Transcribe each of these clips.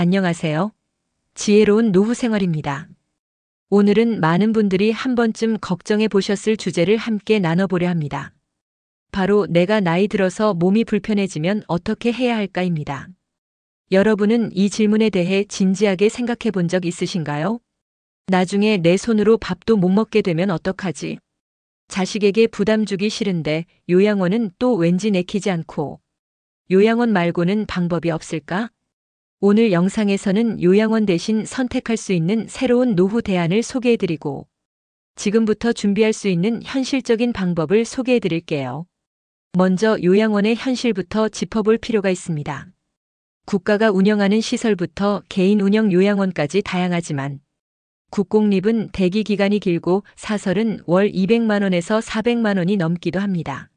안녕하세요. 지혜로운 노후 생활입니다. 오늘은 많은 분들이 한 번쯤 걱정해 보셨을 주제를 함께 나눠보려 합니다. 바로 내가 나이 들어서 몸이 불편해지면 어떻게 해야 할까입니다. 여러분은 이 질문에 대해 진지하게 생각해 본 적 있으신가요? 나중에 내 손으로 밥도 못 먹게 되면 어떡하지? 자식에게 부담 주기 싫은데 요양원은 또 왠지 내키지 않고 요양원 말고는 방법이 없을까? 오늘 영상에서는 요양원 대신 선택할 수 있는 새로운 노후 대안을 소개해드리고 지금부터 준비할 수 있는 현실적인 방법을 소개해드릴게요. 먼저 요양원의 현실부터 짚어볼 필요가 있습니다. 국가가 운영하는 시설부터 개인 운영 요양원까지 다양하지만 국공립은 대기 기간이 길고 사설은 월 200만 원에서 400만 원이 넘기도 합니다.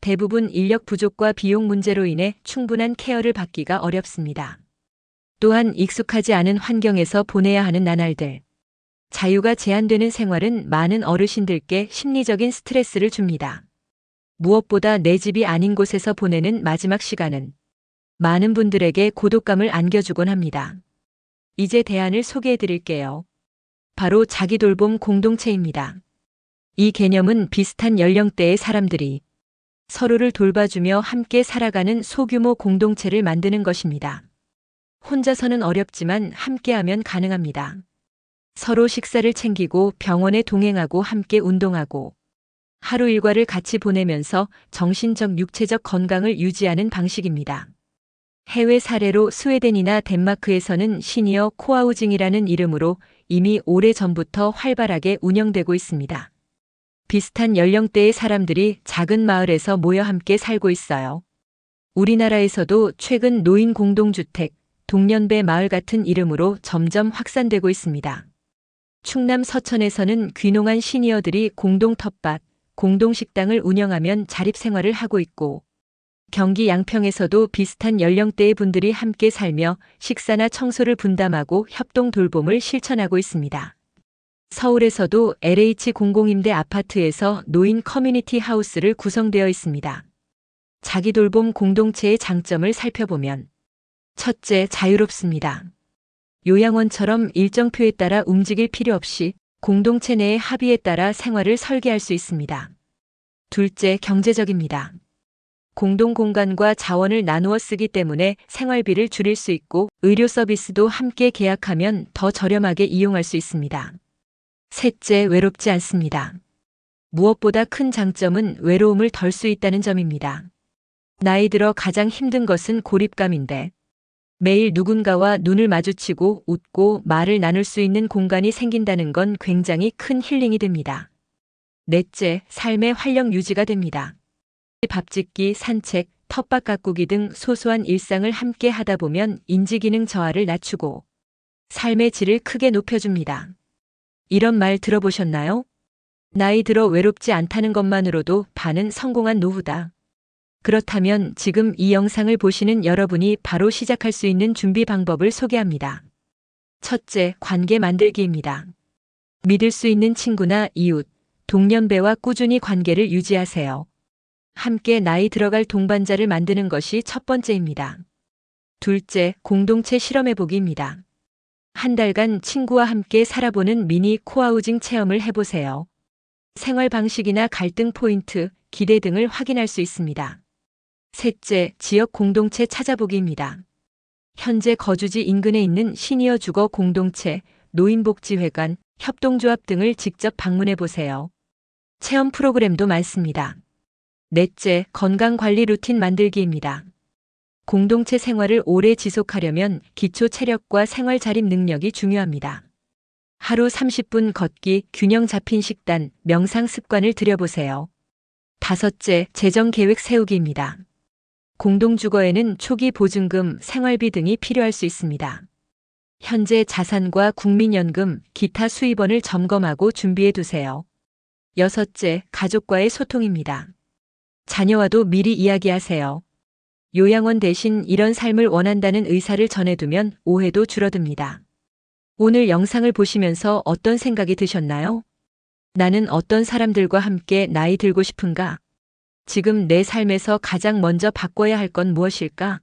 대부분 인력 부족과 비용 문제로 인해 충분한 케어를 받기가 어렵습니다. 또한 익숙하지 않은 환경에서 보내야 하는 나날들. 자유가 제한되는 생활은 많은 어르신들께 심리적인 스트레스를 줍니다. 무엇보다 내 집이 아닌 곳에서 보내는 마지막 시간은 많은 분들에게 고독감을 안겨주곤 합니다. 이제 대안을 소개해 드릴게요. 바로 자기 돌봄 공동체입니다. 이 개념은 비슷한 연령대의 사람들이 서로를 돌봐주며 함께 살아가는 소규모 공동체를 만드는 것입니다. 혼자서는 어렵지만 함께하면 가능합니다. 서로 식사를 챙기고 병원에 동행하고 함께 운동하고 하루 일과를 같이 보내면서 정신적 육체적 건강을 유지하는 방식입니다. 해외 사례로 스웨덴이나 덴마크에서는 시니어 코아우징이라는 이름으로 이미 오래 전부터 활발하게 운영되고 있습니다. 비슷한 연령대의 사람들이 작은 마을에서 모여 함께 살고 있어요. 우리나라에서도 최근 노인 공동주택, 동년배 마을 같은 이름으로 점점 확산되고 있습니다. 충남 서천에서는 귀농한 시니어들이 공동 텃밭, 공동 식당을 운영하면 자립 생활을 하고 있고, 경기 양평에서도 비슷한 연령대의 분들이 함께 살며 식사나 청소를 분담하고 협동 돌봄을 실천하고 있습니다. 서울에서도 LH 공공임대 아파트에서 노인 커뮤니티 하우스를 구성되어 있습니다. 자기 돌봄 공동체의 장점을 살펴보면 첫째, 자유롭습니다. 요양원처럼 일정표에 따라 움직일 필요 없이 공동체 내의 합의에 따라 생활을 설계할 수 있습니다. 둘째, 경제적입니다. 공동 공간과 자원을 나누어 쓰기 때문에 생활비를 줄일 수 있고 의료 서비스도 함께 계약하면 더 저렴하게 이용할 수 있습니다. 셋째, 외롭지 않습니다. 무엇보다 큰 장점은 외로움을 덜 수 있다는 점입니다. 나이 들어 가장 힘든 것은 고립감인데 매일 누군가와 눈을 마주치고 웃고 말을 나눌 수 있는 공간이 생긴다는 건 굉장히 큰 힐링이 됩니다. 넷째, 삶의 활력 유지가 됩니다. 밥 짓기, 산책, 텃밭 가꾸기 등 소소한 일상을 함께 하다 보면 인지기능 저하를 낮추고 삶의 질을 크게 높여줍니다. 이런 말 들어보셨나요? 나이 들어 외롭지 않다는 것만으로도 반은 성공한 노후다. 그렇다면 지금 이 영상을 보시는 여러분이 바로 시작할 수 있는 준비 방법을 소개합니다. 첫째, 관계 만들기입니다. 믿을 수 있는 친구나 이웃, 동년배와 꾸준히 관계를 유지하세요. 함께 나이 들어갈 동반자를 만드는 것이 첫 번째입니다. 둘째, 공동체 실험해보기입니다. 한 달간 친구와 함께 살아보는 미니 코아우징 체험을 해보세요. 생활 방식이나 갈등 포인트, 기대 등을 확인할 수 있습니다. 셋째, 지역 공동체 찾아보기입니다. 현재 거주지 인근에 있는 시니어 주거 공동체, 노인복지회관, 협동조합 등을 직접 방문해 보세요. 체험 프로그램도 많습니다. 넷째, 건강관리 루틴 만들기입니다. 공동체 생활을 오래 지속하려면 기초 체력과 생활 자립 능력이 중요합니다. 하루 30분 걷기, 균형 잡힌 식단, 명상 습관을 들여보세요. 다섯째, 재정 계획 세우기입니다. 공동주거에는 초기 보증금, 생활비 등이 필요할 수 있습니다. 현재 자산과 국민연금, 기타 수입원을 점검하고 준비해 두세요. 여섯째, 가족과의 소통입니다. 자녀와도 미리 이야기하세요. 요양원 대신 이런 삶을 원한다는 의사를 전해두면 오해도 줄어듭니다. 오늘 영상을 보시면서 어떤 생각이 드셨나요? 나는 어떤 사람들과 함께 나이 들고 싶은가? 지금 내 삶에서 가장 먼저 바꿔야 할 건 무엇일까?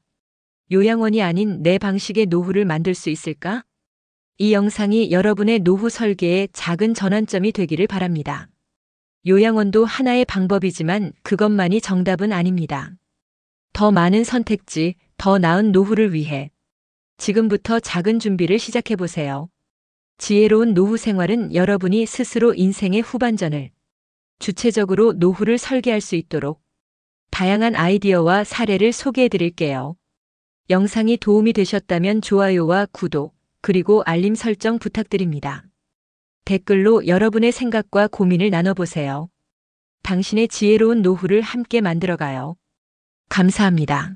요양원이 아닌 내 방식의 노후를 만들 수 있을까? 이 영상이 여러분의 노후 설계에 작은 전환점이 되기를 바랍니다. 요양원도 하나의 방법이지만 그것만이 정답은 아닙니다. 더 많은 선택지, 더 나은 노후를 위해 지금부터 작은 준비를 시작해 보세요. 지혜로운 노후 생활은 여러분이 스스로 인생의 후반전을 주체적으로 노후를 설계할 수 있도록 다양한 아이디어와 사례를 소개해 드릴게요. 영상이 도움이 되셨다면 좋아요와 구독, 그리고 알림 설정 부탁드립니다. 댓글로 여러분의 생각과 고민을 나눠보세요. 당신의 지혜로운 노후를 함께 만들어가요. 감사합니다.